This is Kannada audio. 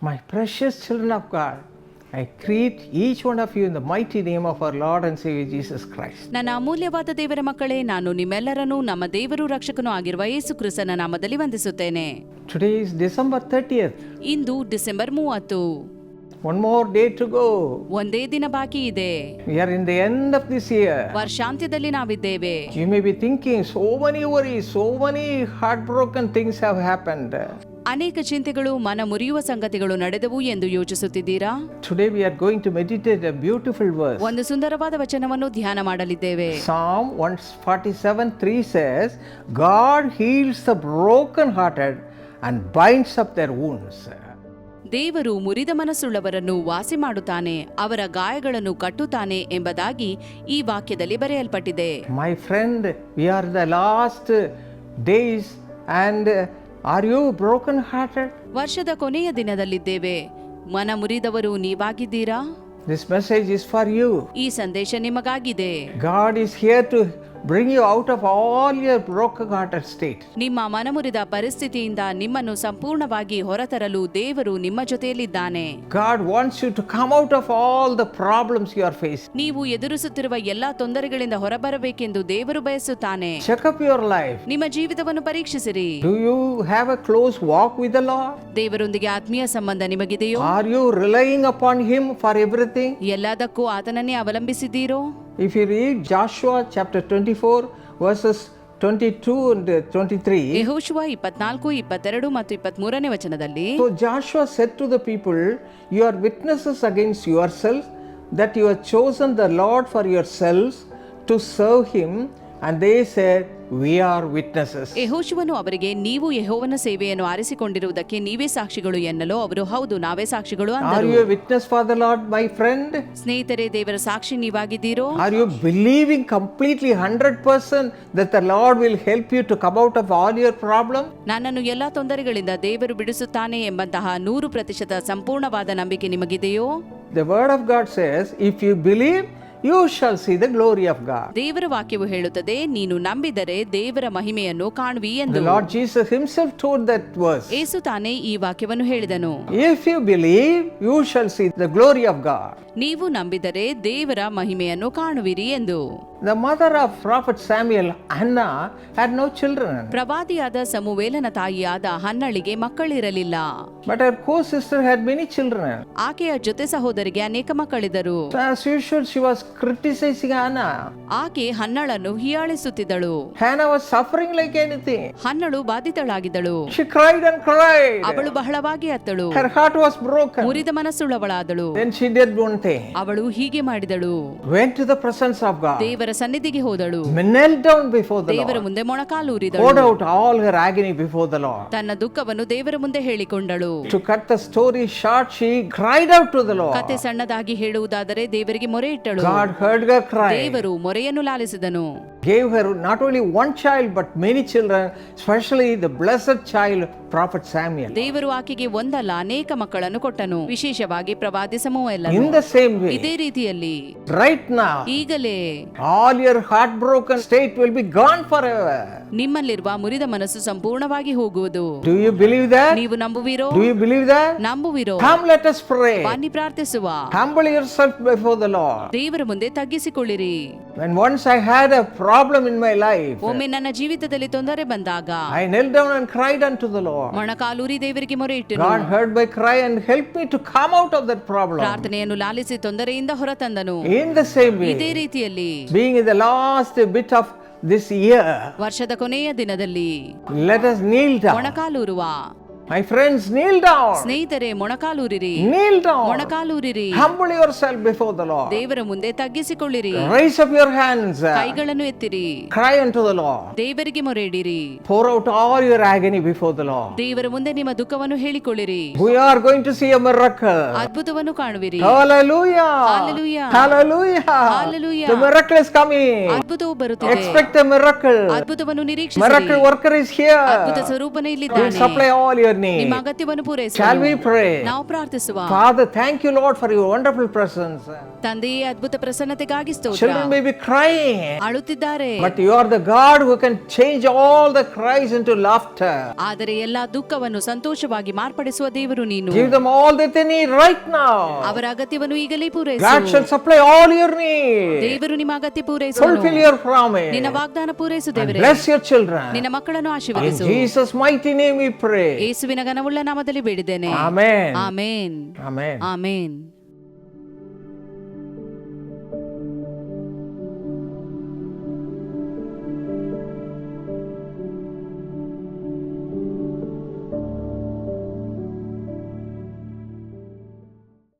My precious children of God, I greet each one of you in the mighty name of our Lord and Savior Jesus Christ. ನನ್ನ ಅಮೂಲ್ಯವಾದ ದೇವರ ಮಕ್ಕಳೇ ನಾನು ನಿಮ್ಮೆಲ್ಲರನ್ನೂ ನಮ್ಮ ದೇವರು ರಕ್ಷಕನೂ ಆಗಿರುವ ಯೇಸು ಕ್ರಿಸ್ತನ ನಾಮದಲ್ಲಿ ವಂದಿಸುತ್ತೇನೆ Today is December 30th. ಇಂದು ಡಿಸೆಂಬರ್ ಮೂವತ್ತು One more day to go. ಒಂದೇ ದಿನ ಬಾಕಿ ಇದೆ We are in the end of this year. ವರ್ಷಾಂತ್ಯದಲ್ಲಿ ನಾವಿದ್ದೇವೆ You may be thinking so many worries, so many heartbroken things have happened. ಅನೇಕ ಚಿಂತೆಗಳು ಮನ ಮುರಿಯುವ ಸಂಗತಿಗಳು ನಡೆದವು ಎಂದು ಯೋಚಿಸುತ್ತಿದ್ದೀರಾ? Today we are going to meditate a beautiful verse ಒಂದು ಸುಂದರವಾದ ವಚನವನ್ನು ಧ್ಯಾನ ಮಾಡಲಿದ್ದೇವೆ. Psalm 147:3 says God heals the broken hearted and binds up their wounds ದೇವರು ಮುರಿದ ಮನಸ್ಸುಳ್ಳವರನ್ನು ವಾಸಿ ಮಾಡುತ್ತಾನೆ ಅವರ ಗಾಯಗಳನ್ನು ಕಟ್ಟುತ್ತಾನೆ ಎಂಬುದಾಗಿ ಈ ವಾಕ್ಯದಲ್ಲಿ ಬರೆಯಲ್ಪಟ್ಟಿದೆ. My friend we are the last days and are you hearted ವರ್ಷದ ಕೊನೆಯ ದಿನದಲ್ಲಿದ್ದೇವೆ. ಮನ ಮುರಿದವರು ನೀವಾಗಿದ್ದೀರಾ? This message is for you. ಈ ಸಂದೇಶ ನಿಮಗಾಗಿದೆ. God is here to bring you out of all your broken-hearted state. ನಿಮ್ಮ ಮನಮುರಿದ ಪರಿಸ್ಥಿತಿಯಿಂದ ನಿಮ್ಮನ್ನು ಸಂಪೂರ್ಣವಾಗಿ ಹೊರತರಲು ದೇವರು ನಿಮ್ಮ ಜೊತೆಯಲ್ಲಿದ್ದಾನೆ God wants you to come out of all the problems you are facing. ನೀವು ಎದುರಿಸುತ್ತಿರುವ ಎಲ್ಲಾ ತೊಂದರೆಗಳಿಂದ ಹೊರಬರಬೇಕೆಂದು ದೇವರು ಬಯಸುತ್ತಾನೆ Check up your life. ನಿಮ್ಮ ಜೀವಿತವನ್ನು ಪರೀಕ್ಷಿಸಿರಿ Do you have a close walk with the Lord? ದೇವರೊಂದಿಗೆ ಆತ್ಮೀಯ ಸಂಬಂಧ ನಿಮಗಿದೆಯೋ Are you relying upon Him for everything? ಎಲ್ಲದಕ್ಕೂ ಆತನನ್ನೇ ಅವಲಂಬಿಸಿದ್ದೀರೋ If you read Joshua chapter 24, verses 22 and 23, ಯೆಹೋಶುವ ಇಪ್ಪತ್ನಾಲ್ಕು ಇಪ್ಪತ್ತೆರಡು ಮತ್ತು ಇಪ್ಪತ್ಮೂರನೇ ವಚನದಲ್ಲಿ so Joshua said to the people, You are witnesses against yourselves that you have chosen the Lord for yourselves to serve Him. And they said, We are witnesses. ಯೆಹೋಶುವನು ಅವರಿಗೆ ನೀವು ಯೆಹೋವನ ಸೇವೆಯನ್ನು ಆರಿಸಿಕೊಂಡಿರುವುದಕ್ಕೆ ನೀವೇ ಸಾಕ್ಷಿಗಳು ಎನ್ನಲು ಅವರು ಹೌದು ನಾವೇ ಸಾಕ್ಷಿಗಳು Are ಅಂದರು you a witness for the Lord, my friend? ಸ್ನೇಹಿತರೆ ದೇವರ ಸಾಕ್ಷಿ ನೀವಾಗಿದ್ದೀರೋ Are you believing completely 100% that the Lord will help you to come out of all your problems? ನನ್ನನ್ನು ಎಲ್ಲಾ ತೊಂದರೆಗಳಿಂದ ದೇವರು ಬಿಡಿಸುತ್ತಾನೆ ಎಂಬಂತಹ ನೂರು ಪ್ರತಿಶತ ಸಂಪೂರ್ಣವಾದ ನಂಬಿಕೆ ನಿಮಗಿದೆಯೋ The Word of God says, If you believe, you shall see the glory of God ದೇವರ ವಾಕ್ಯವು ಹೇಳುತ್ತದೆ ನೀನು ನಂಬಿದರೆ ದೇವರ ಮಹಿಮೆಯನ್ನು ಕಾಣುವಿ The ಎಂದು Lord Jesus himself told that verse ಯೇಸು ತಾನೇ ಈ ವಾಕ್ಯವನ್ನು ಹೇಳಿದನು. If you believe you shall see the glory of God ನೀವು ನಂಬಿದರೆ ದೇವರ ಮಹಿಮೆಯನ್ನು ಕಾಣುವಿರಿ ಎಂದು. The mother of Prophet Samuel, Hannah, had no children. ಪ್ರವಾದಿಯಾದ ಸಮುವೇಲನ ತಾಯಿಯಾದ ಹನ್ನಳಿಗೆ ಮಕ್ಕಳಿರಲಿಲ್ಲ But her co sister had many children. ಆಕೆಯ ಜೊತೆ ಸಹೋದರಿಗೆ ಅನೇಕ as usual, she was criticizing Hannah. ಆಕೆ ಹನ್ನಳನ್ನು ಹೀಯಾಳಿಸುತ್ತಿದ್ದಳು Hannah was suffering like anything. ಹನ್ನಳು ಬಾಧಿತಳಾಗಿದ್ದಳು She cried and cried. ಅವಳು ಬಹಳವಾಗಿ ಅತ್ತಳು Her heart was broken. ಮುರಿದ ಮನಸ್ಸುಳ್ಳವಳಾದಳು Then she did one thing ಅವಳು ಹೀಗೆ ಮಾಡಿದಳು went to the presence of God, ದೇವರ ಸನ್ನಿಧಿಗೆ ಹೋದಳು. ದೇವರ ಮುಂದೆ ಮೊಣಕಾಲೂರಿದಳು ತನ್ನ ದುಃಖವನ್ನು ದೇವರ ಮುಂದೆ ಹೇಳಿಕೊಂಡಳು. ಕತೆ ಸಣ್ಣದಾಗಿ ಹೇಳುವುದಾದರೆ ದೇವರಿಗೆ ಮೊರೆ ಇಟ್ಟಳು. ದೇವರು ಮೊರೆಯನ್ನು ಲಾಲಿಸಿದನು. gave her not only one child but many children, especially the blessed child, Prophet Samuel. ದೇವರು ಆಕೆಗೆ ಒಂದಲ್ಲ ಅನೇಕ ಮಕ್ಕಳನ್ನು ಕೊಟ್ಟನು ವಿಶೇಷವಾಗಿ ಪ್ರವಾದಿ ಸಮೂಹ In the same way, ಇದೇ ರೀತಿಯಲ್ಲಿ right now, ಈಗಲೇ all your heartbroken state will be gone forever. ನಿಮ್ಮಲ್ಲಿರುವ ಮುರಿದ ಮನಸ್ಸು ಸಂಪೂರ್ಣವಾಗಿ ಹೋಗುವುದು Do you believe that? ನೀವು ನಂಬುವಿರೋ Do you believe that? ನಂಬುವಿರೋ Come, let us pray. ಬನ್ನಿ ಪ್ರಾರ್ಥಿಸುವ Humble yourself before the Lord. ದೇವರ ಮುಂದೆ ತಗ್ಗಿಸಿಕೊಳ್ಳಿರಿ When once I had a problem in my life, ಒಮ್ಮೆ ನನ್ನ ಜೀವಿತದಲ್ಲಿ ತೊಂದರೆ ಬಂದಾಗ I knelt down and cried unto the Lord. ಮೊಣಕಾಲೂರಿ ದೇವರಿಗೆ ಮೊರೆ ಇಟ್ಟನು God heard my cry and helped me to come out of that problem. ಪ್ರಾರ್ಥನೆಯನ್ನು ಲಾಲಿಸಿ ತೊಂದರೆಯಿಂದ ಹೊರತಂದನು In the same ಇದೇ way, ರೀತಿಯಲ್ಲಿ being in the last bit of this year, ವರ್ಷದ ಕೊನೆಯ ದಿನದಲ್ಲಿ let us kneel down. ಮೊಣಕಾಲೂರುವ My friends, kneel down. ಸ್ನೇಹಿತರೆ ಮೊಣಕಾಲೂರಿರಿ Kneel down. ಮೊಣಕಾಲೂರಿರಿ Humble yourself before the Lord. ದೇವರ ಮುಂದೆ ತಗ್ಗಿಸಿಕೊಳ್ಳಿರಿ Raise up your hands. ಕೈಗಳನ್ನು ಎತ್ತಿರಿ Cry unto the Lord. ದೇವರಿಗೆ ಮೊರೆ ಇಡಿರಿ Pour out all your agony before the Lord. ದೇವರ ಮುಂದೆ ನಿಮ್ಮ ದುಃಖವನ್ನು ಹೇಳಿಕೊಳ್ಳಿರಿ We are going to see a miracle. ಅದ್ಭುತವನ್ನು ಕಾಣುವಿರಿ Hallelujah. Hallelujah. Hallelujah. Hallelujah. The miracle is coming. ಅದ್ಭುತವು ಬರುತ್ತಿದೆ Expect a miracle. ಅದ್ಭುತವನ್ನು ನಿರೀಕ್ಷಿಸಿರಿ Miracle worker is here. ಅದ್ಭುತ ಸ್ವರೂಪನೇ He will ಇಲ್ಲಿದ್ದಾನೆ supply all your your need. ನಿಮ್ಮ ಅಗತ್ಯವನ್ನು ಪೂರೈಸುವ Shall we pray? ನಾವು ಪ್ರಾರ್ಥಿಸುವ Father, thank you, Lord, for your wonderful presence. ತಂದೆಯೇ ಅದ್ಭುತ ಪ್ರಸನ್ನತೆಗಾಗಿ ಸ್ತೋತ್ರ Children may be crying, ಅಳುತ್ತಿದ್ದಾರೆ but you are the God who can change all the cries into laughter. ಆದರೆ ಎಲ್ಲಾ ದುಃಖವನ್ನು ಸಂತೋಷವಾಗಿ ಮಾರ್ಪಡಿಸುವ ದೇವರು ನೀನು Give them all that they need right now. ಅವರ ಅಗತ್ಯವನ್ನು ಈಗಲೇ God ಪೂರೈಸು shall supply all your needs. ದೇವರು ನಿಮ್ಮ ಅಗತ್ಯ ಪೂರೈಸುವನು Fulfill your promise. ನಿನ್ನ ವಾಗ್ದಾನ ಪೂರೈಸು And ದೇವರೇ bless your children. ನಿನ್ನ ಮಕ್ಕಳನ್ನು In ಆಶೀರ್ವದಿಸು Jesus' mighty name we pray. ಯೇಸುವಿನ ಘನವುಳ್ಳ ನಾಮದಲ್ಲಿ ಬೇಡಿದ್ದೇನೆ. ಆಮೇನ್. ಆಮೇನ್. ಆಮೇನ್.